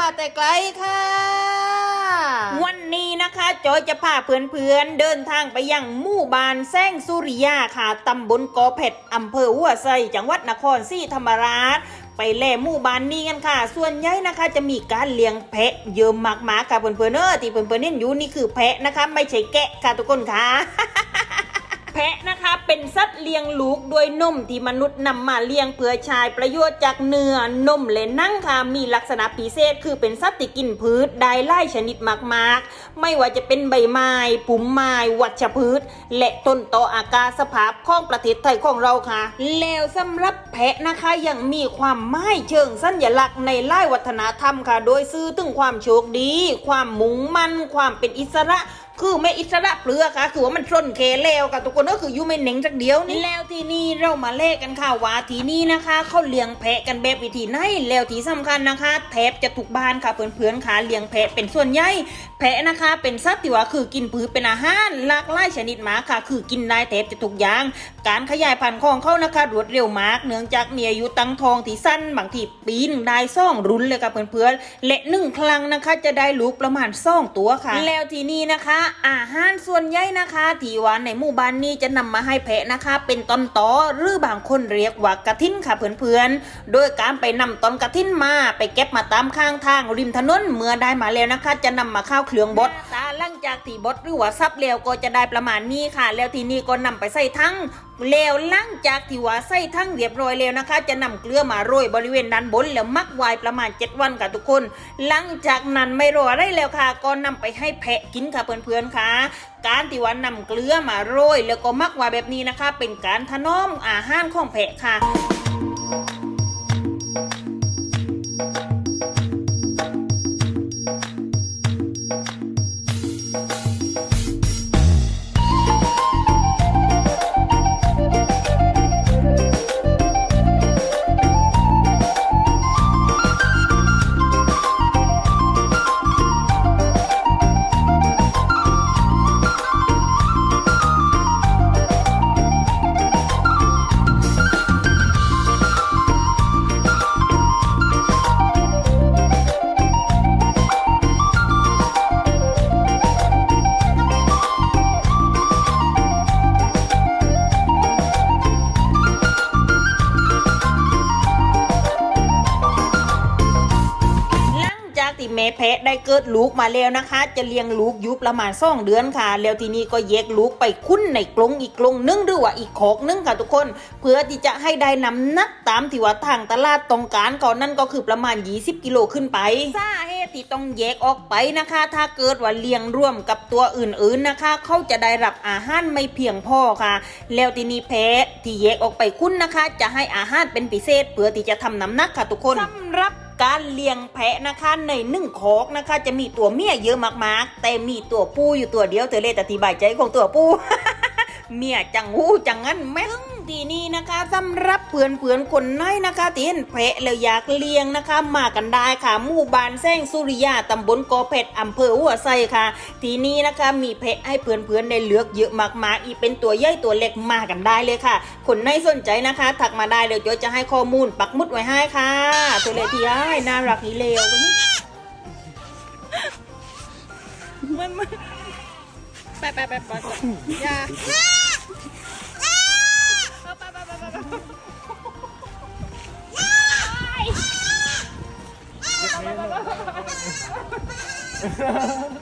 มาแต่ไกลค่ะ วันนี้นะคะจอยจะพาเพื่อนๆเดินทางไปยังหมู่บ้านแซงสุริยาค่ะตำบลกอเผ็ดอำเภอหัวไซจังหวัดนครศรีธรรมราชไปแล่หมู่บ้านนี้กันค่ะ ส่วนใหญ่นะคะจะมีการเลี้ยงแพะเยอะมากๆค่ะเพื่อนๆเออที่เพื่อนๆเห็นอยู่นี่คือแพะนะคะ ไม่ใช่แกะค่ะทุกคนค่ะ แพะนะคะ เป็นสัตว์เลี้ยงลูกด้วยนมที่มนุษย์นำมาเลี้ยงเพื่อใช้ประโยชน์จากเนื้อนมและนั่งค่ะมีลักษณะพิเศษคือเป็นสัตว์ที่กินพืชได้หลายชนิดมากๆ ไม่ว่าจะเป็นใบไม้ผุมไม้วัชพืช และต้นตออากาศสภาพของประเทศไทยของเราค่ะ แล้วสำหรับแพะนะคะยังมีความหมายเชิงสัญลักษณ์ในหลายวัฒนธรรมค่ะ โดยซื้อถึงความโชคดี ความมุ่งมั่นความเป็นอิสระ คือไม่อิสระเปลือกค่ะ คือว่ามันชนเคแล้วค่ะทุกคนก็คืออยู่ไม่เหน่งจักเดียวนี่แล้วทีนี้เรามาเลขกันค่ะว่าทีนี้นะคะเขาเลี้ยงแพะกันแบบวิธีไหนแล้วที่สำคัญนะคะ แทบจะทุกบ้านค่ะเพื่อนๆค่ะเลี้ยงแพะเป็นส่วนใหญ่แพะนะคะเป็นสัตว์ที่ว่าคือกินพืชเป็นอาหารหลากหลายชนิดหมาค่ะ คือกินได้แทบจะทุกอย่าง การขยายพันธุ์ของเขานะคะรวดเร็วมาก เนื่องจากมีอายุตั้งทองที่สั้นบางทีปีหนึ่งได้ซ่องรุนเลยค่ะเพื่อนๆและหนึ่งครั้งนะคะ จะได้ลูกประมาณซ่องตัวค่ะ แล้วทีนี้นะคะอาหารส่วนใหญ่นะคะที่ว่าในหมู่บ้านนี้จะนำมาให้แพะนะคะ เป็นตอนตอหรือบางคนเรียกว่ากระทินค่ะเพื่อนๆ โดยการไปนำตอนกระทินมาไปเก็บมาตามข้างทางริมถนนเมื่อได้มาแล้วนะคะ จะนำมาข้าวเครื่องบดตาหลังจากที่บดหรือว่าซับแล้วก็จะได้ประมาณนี้ค่ะ แล้วทีนี้ก็นำไปใส่ทั้งแล้วหลังจากที่ว่าใส่ทั้งเรียบร้อยแล้วนะคะ จะนำเกลือมาโรยบริเวณด้านบนแล้วมักไว้ประมาณ 7 วันค่ะทุกคน หลังจากนั้นไม่รออะไรแล้วค่ะ ก็นำไปให้แพะกินค่ะเพื่อนๆค่ะการที่ว่านำเกลือมาโรยแล้วก็มักไว้แบบนี้นะคะ เป็นการถนอมอาหารของแพะค่ะ แม่แพะได้เกิดลูกมาแล้วนะคะ จะเลี้ยงลูกอยุประมาณสองเดือนค่ะ แล้วทีนี้ก็แยกลูกไปคุ้นในกรงอีกกรงนึงหรือว่าอีกคอกนึงค่ะทุกคน เพื่อที่จะให้ได้น้ำหนักตามที่ว่าทางตลาดต้องการก่อนนั่นก็คือประมาณ 20 กิโลขึ้นไปสาเหตุที่ต้องแยกออกไปนะคะ ถ้าเกิดว่าเลี้ยงร่วมกับตัวอื่นๆนะคะ เขาจะได้รับอาหารไม่เพียงพอค่ะ แล้วทีนี้แพะที่แยกออกไปคุ้นนะคะ จะให้อาหารเป็นพิเศษเพื่อที่จะทำน้ำหนักค่ะทุกคนสำหรับ การเลี้ยงแพะนะคะในหนึ่งคอกนะคะ จะมีตัวเมียเยอะมากๆ แต่มีตัวผู้อยู่ตัวเดียวเธอเลยแต่ทีบายใจของตัวผู้ เมียจังหูจังงั้นแม่งทีนี้นะคะสำหรับเพื่อนเพื่อนคนน้อยนะคะที่เห็นแพะแล้วอยากเลี้ยงนะคะ มากันได้ค่ะหมู่บ้านแซงสุริยาตำบลกอเพชรอำเภอหัวไซค่ะ ทีนี้นะคะมีแพะให้เพื่อนเพื่อนได้เลือกเยอะมากๆอีเป็นตัวใหญ่ตัวเล็กมากันได้เลยค่ะ คนไหนสนใจนะคะถักมาได้เดี๋ยวจจะให้ข้อมูลปักมุดไว้ให้ค่ะ ตัวเล็กที่อ้น่ารักนี่เลววันนี้มันมันไปไปไปไปอย่า Ay!